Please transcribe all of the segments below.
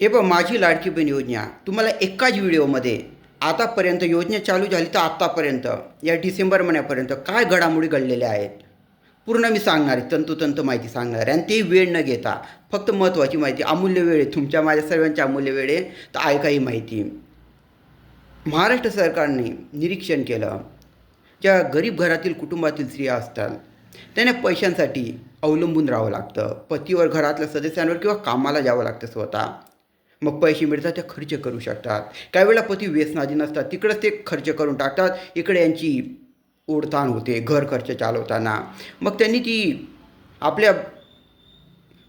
हे बघ माझी लाडकी बहीण योजना. तुम्हाला एकाच व्हिडिओमध्ये आतापर्यंत योजना चालू झाली तर आत्तापर्यंत या डिसेंबर महिन्यापर्यंत काय घडामोडी घडलेल्या आहेत? पूर्ण मी सांगणार आहे तंतोतंत माहिती सांगणार आहे. आणि ते वेळ न घेता फक्त महत्त्वाची माहिती अमूल्य वेळ आहे. तुमच्या माझ्या सर्वांच्या अमूल्य वेळ आहे. तर ऐका ही माहिती. महाराष्ट्र सरकारने निरीक्षण केलं. ज्या गरीब घरातील कुटुंबातील स्त्रिया असतात त्यांना पैशांसाठी अवलंबून राहावं लागतं. पतीवर घरातल्या सदस्यांवर किंवा कामाला जावं लागतं स्वतः. मग पैसे मिळतात ते खर्च करू शकतात. काही वेळा पती व्यसनाधी नसतात तिकडंच ते खर्च करून टाकतात. इकडे यांची ओढताण होते घर खर्च चालवताना. मग त्यांनी ती आपल्या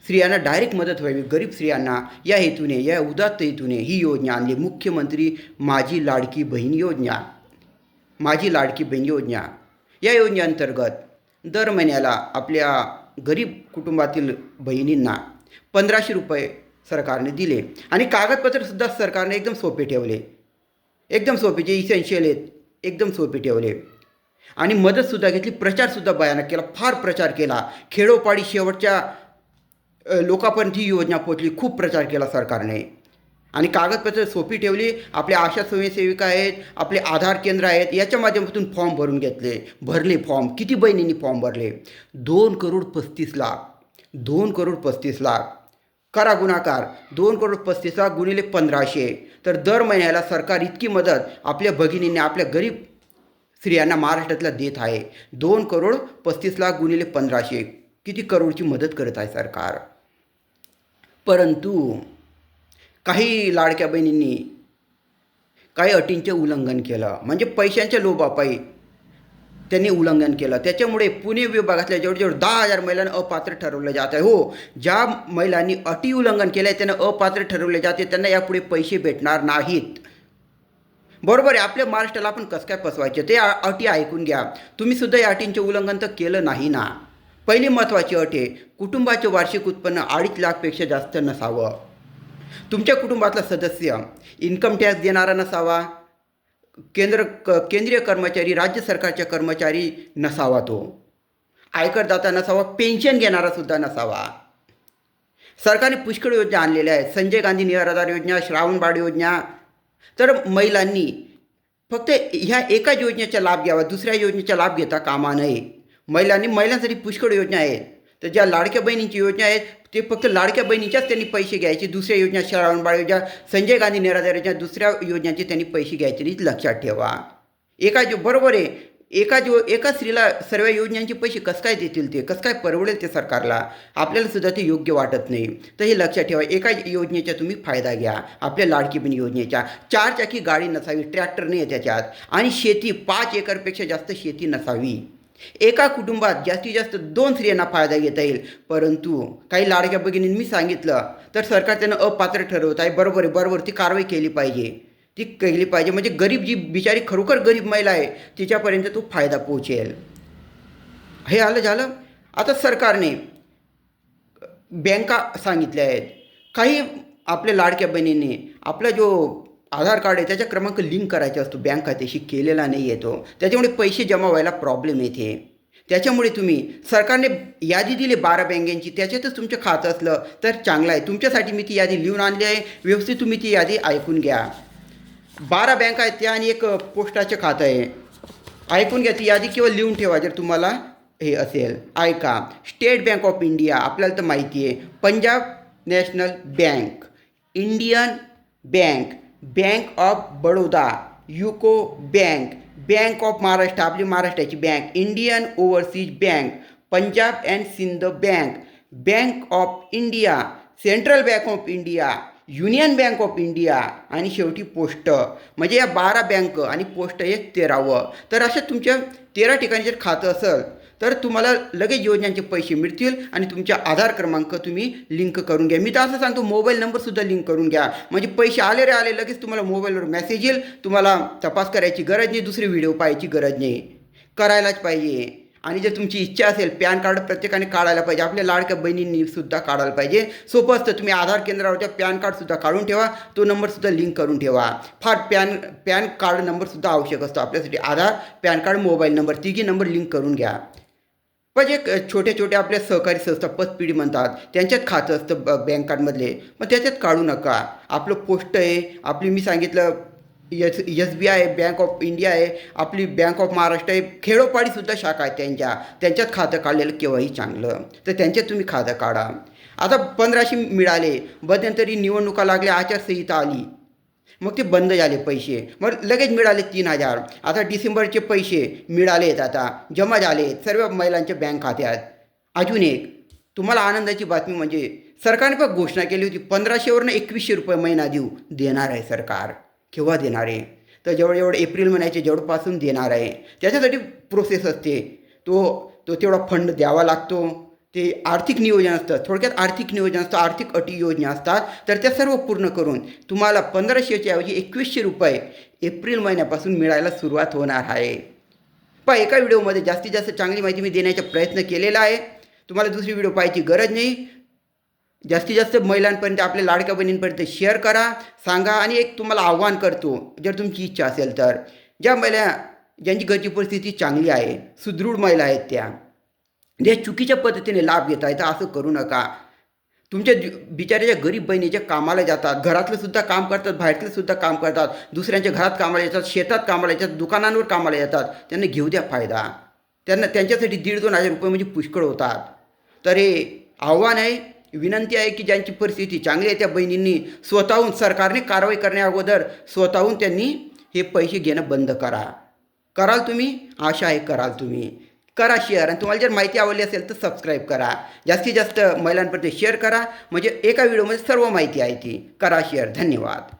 स्त्रियांना डायरेक्ट मदत व्हावी गरीब स्त्रियांना या हेतूने या उदात्त हेतूने ही योजना आणली. मुख्यमंत्री माझी लाडकी बहीण योजना माझी लाडकी बहीण योजना. या योजनेअंतर्गत दर महिन्याला आपल्या गरीब कुटुंबातील बहिणींना पंधराशे रुपये सरकारने दिले. आणि कागदपत्रसुद्धा सरकारने एकदम सोपे ठेवले. एकदम सोपे जे इसेन्शियल आहेत एकदम सोपे ठेवले. आणि मदतसुद्धा घेतली प्रचारसुद्धा भयानक केला फार प्रचार केला. खेडोपाडी शेवटच्या लोकांपर्यंत ही योजना पोचली खूप प्रचार केला सरकारने. आणि कागदपत्र सोपी ठेवली आपल्या आशा स्वयंसेविका आहेत आपले आधार केंद्र आहेत याच्या माध्यमातून फॉर्म भरून घेतले भरले फॉर्म किती बहिणींनी फॉर्म भरले? दोन करोड पस्तीस लाख दोन करोड पस्तीस लाख. करा गुणाकार. दोन करोड पस्तीस लाख गुणिले पंधराशे. तर दर महिन्याला सरकार इतकी मदत आपल्या भगिनींनी आपल्या गरीब स्त्रियांना महाराष्ट्रातला देत आहे. दोन करोड पस्तीस लाख गुणिले पंधराशे. किती करोडची मदत करत आहे सरकार? परंतु काही लाडक्या बहिणींनी काही अटींचे उल्लंघन केलं. म्हणजे पैशांच्या लोभापायी त्यांनी उल्लंघन केलं. त्याच्यामुळे पुणे विभागातल्या जवळजवळ दहा हजार महिलांना अपात्र ठरवलं जात आहे. हो ज्या महिलांनी अटी उल्लंघन केलं आहे त्यांना अपात्र ठरवले जाते. त्यांना यापुढे पैसे भेटणार नाहीत. बरोबर आहे आपल्या महाराष्ट्राला आपण कसं काय फसवायचे? ते अटी ऐकून घ्या. तुम्ही सुद्धा या अटींचे उल्लंघन तर केलं नाही ना. पहिली महत्त्वाची अट आहे कुटुंबाचे वार्षिक उत्पन्न अडीच लाखपेक्षा जास्त नसावं. तुमच्या कुटुंबातला सदस्य इन्कम टॅक्स देणारा नसावा केंद्र क केंद्रीय कर्मचारी राज्य सरकारच्या कर्मचारी नसावा तो. आयकरदाता नसावा पेन्शन घेणारासुद्धा नसावा. सरकारने पुष्कळ योजना आणलेल्या आहेत. संजय गांधी निराधार योजना श्रावणबाळ योजना. तर महिलांनी फक्त ह्या एका योजनेचा लाभ घ्यावा दुसऱ्या योजनेचा लाभ घेता कामा नये. महिलांनी महिलांसाठी पुष्कळ योजना आहेत. तर ज्या लाडक्या बहिणींची योजना आहेत ते फक्त लाडक्या बहिणीच्याच त्यांनी पैसे घ्यायचे. दुसऱ्या योजना श्रावणबाळ योजना संजय गांधी निराधार योजना दुसऱ्या योजनांचे त्यांनी पैसे घ्यायचे. नाही लक्षात ठेवा. एका जो बरोबर आहे. एका जो एका स्त्रीला सर्व योजनांचे पैसे कसं काय देतील ते? कसं काय परवडेल ते सरकारला? आपल्याला सुद्धा ते योग्य वाटत नाही. तर हे लक्षात ठेवा. एका योजनेचा तुम्ही फायदा घ्या. आपल्या लाडकी बहीण योजनेच्या चार चाकी गाडी नसावी. ट्रॅक्टर नाही आहे त्याच्यात. आणि शेती पाच एकरपेक्षा जास्त शेती नसावी. एका कुटुंबात जास्तीत जास्त दोन स्त्रियांना फायदा घेता येईल. परंतु काही लाडक्या भगिनींनी मी सांगितलं तर सरकार त्यांना अपात्र ठरवत आहे. बरोबर आहे बरोबर ती कारवाई केली पाहिजे. ती केली पाहिजे. म्हणजे गरीब जी बिचारी खरोखर गरीब महिला आहे तिच्यापर्यंत तो फायदा पोहोचेल. हे आलं झालं? आता सरकारने बँका सांगितल्या आहेत. काही आपल्या लाडक्या बहिणींनी आपला जो आधार कार्ड आहे त्याचा क्रमांक लिंक करायचा असतो बँक खात्याशी केलेला नाही येतो त्याच्यामुळे पैसे जमा व्हायला प्रॉब्लेम येते. त्याच्यामुळे तुम्ही सरकारने यादी दिली बारा बँकेची त्याच्यातच तुमचं खातं असलं तर चांगलं आहे. तुमच्यासाठी मी ती यादी लिहून आणली आहे. व्यवस्थित तुम्ही ती यादी ऐकून घ्या. बारा बँक आहेत त्या आणि एक पोस्टाचं खातं आहे. ऐकून घ्या ती यादी किंवा लिहून ठेवा जर तुम्हाला हे असेल. ऐका. स्टेट बँक ऑफ इंडिया आपल्याला तर माहिती आहे. Punjab national bank Indian bank bank of Baroda UCO bank bank of Maharashtra आपली महाराष्ट्राची bank Indian overseas bank Punjab and Sind bank bank of India central bank of India union bank of India आणि शेवटी post. म्हणजे या बारा bank आणि post हे तेरावं. तर अशा तुमच्या तेरा ठिकाणी जर खातं असेल तर तुम्हाला लगेच योजनांचे पैसे मिळतील आणि तुमच्या आधार क्रमांक तुम्ही लिंक करून घ्या. मी तर असं सांगतो मोबाईल नंबरसुद्धा लिंक करून घ्या. म्हणजे पैसे आले रे आले लगेच तुम्हाला मोबाईलवर मेसेज येईल. तुम्हाला तपास करायची गरज नाही दुसरी व्हिडिओ पाहायची गरज नाही. करायलाच पाहिजे. आणि जर तुमची इच्छा असेल पॅन कार्ड प्रत्येकाने काढायला पाहिजे. आपल्या लाडक्या बहिणींनी सुद्धा काढायला पाहिजे. सोपं असतं तुम्ही आधार केंद्रावरच्या पॅन कार्डसुद्धा काढून ठेवा. तो नंबरसुद्धा लिंक करून ठेवा. फार पॅन पॅन कार्ड नंबरसुद्धा आवश्यक असतो आपल्यासाठी. Aadhaar PAN card mobile number तिघी नंबर लिंक करून घ्या. पण जे छोट्या छोटे छोटे आपल्या सहकारी संस्था पतपिढी म्हणतात. त्यांच्यात खातं असतं ब बँकांमधले मग त्याच्यात काढू नका. आपलं पोस्ट आहे आपली मी सांगितलं S S B I bank of India आहे आपली बँक ऑफ महाराष्ट्र आहे खेडोपाडीसुद्धा शाखा आहे त्यांच्या. त्यांच्यात खातं काढलेलं केव्हाही चांगलं. तर त्यांच्यात तुम्ही खातं काढा. आता पंधराशे मिळाले. मध्यंतरी निवडणुका लागल्या आचारसंहिता आली. मग ते बंद झाले पैसे. मग लगेच मिळाले तीन हजार. आता डिसेंबरचे पैसे मिळालेत आता. जमा झालेत सर्व महिलांच्या बँक खात्यात. अजून एक. तुम्हाला आनंदाची बातमी म्हणजे सरकारने पण घोषणा केली होती पंधराशेवरनं एकवीसशे रुपये महिना देऊ देणार आहे सरकार. केव्हा देणार आहे? तर जेवढं जेवढं एप्रिल महिन्याचे जवळपासून देणार आहे. त्याच्यासाठी प्रोसेस असते. तो तो तेवढा फंड द्यावा लागतो. ते आर्थिक नियोजन असतं. थोडक्यात आर्थिक नियोजन असतं आर्थिक अटी योजना असतात. तर त्या सर्व पूर्ण करून तुम्हाला पंधराशेच्या ऐवजी एकवीसशे रुपये एप्रिल महिन्यापासून मिळायला सुरुवात होणार आहे. पहा एका व्हिडिओमध्ये जास्तीत जास्त चांगली माहिती मी देण्याचा प्रयत्न केलेला आहे. तुम्हाला दुसरी व्हिडिओ पाहायची गरज नाही. जास्तीत जास्त महिलांपर्यंत आपल्या लाडक्या बहिणींपर्यंत शेअर करा सांगा आणि एक तुम्हाला आव्हान करतो जर तुमची इच्छा असेल तर. ज्या महिला ज्यांची घरची परिस्थिती चांगली आहे सुदृढ महिला आहेत त्या. जे चुकीच्या पद्धतीने लाभ घेत आहेत असं करू नका. तुमच्या बिचाऱ्याच्या गरीब बहिणीच्या कामाला जातात घरातलं सुद्धा काम करतात बाहेरतलं सुद्धा काम करतात दुसऱ्यांच्या घरात कामाला येतात शेतात कामाला येतात दुकानांवर कामाला येतात त्यांना घेऊ द्या फायदा. त्यांना त्यांच्यासाठी दीड दोन हजार रुपये म्हणजे पुष्कळ होतात. तर हे आव्हान आहे विनंती आहे की ज्यांची परिस्थिती चांगली आहे त्या बहिणींनी स्वतःहून सरकारने कारवाई करण्या अगोदर स्वतःहून त्यांनी हे पैसे घेणं बंद करा. कराल तुम्ही आशा आहे कराल तुम्ही. करा शेअर आणि तुम्हाला जर माहिती आवडली असेल तर सबस्क्राईब करा. जास्तीत जास्त महिलांपर्यंत शेअर करा. म्हणजे एका व्हिडिओमध्ये सर्व माहिती आहे ती. करा शेअर धन्यवाद.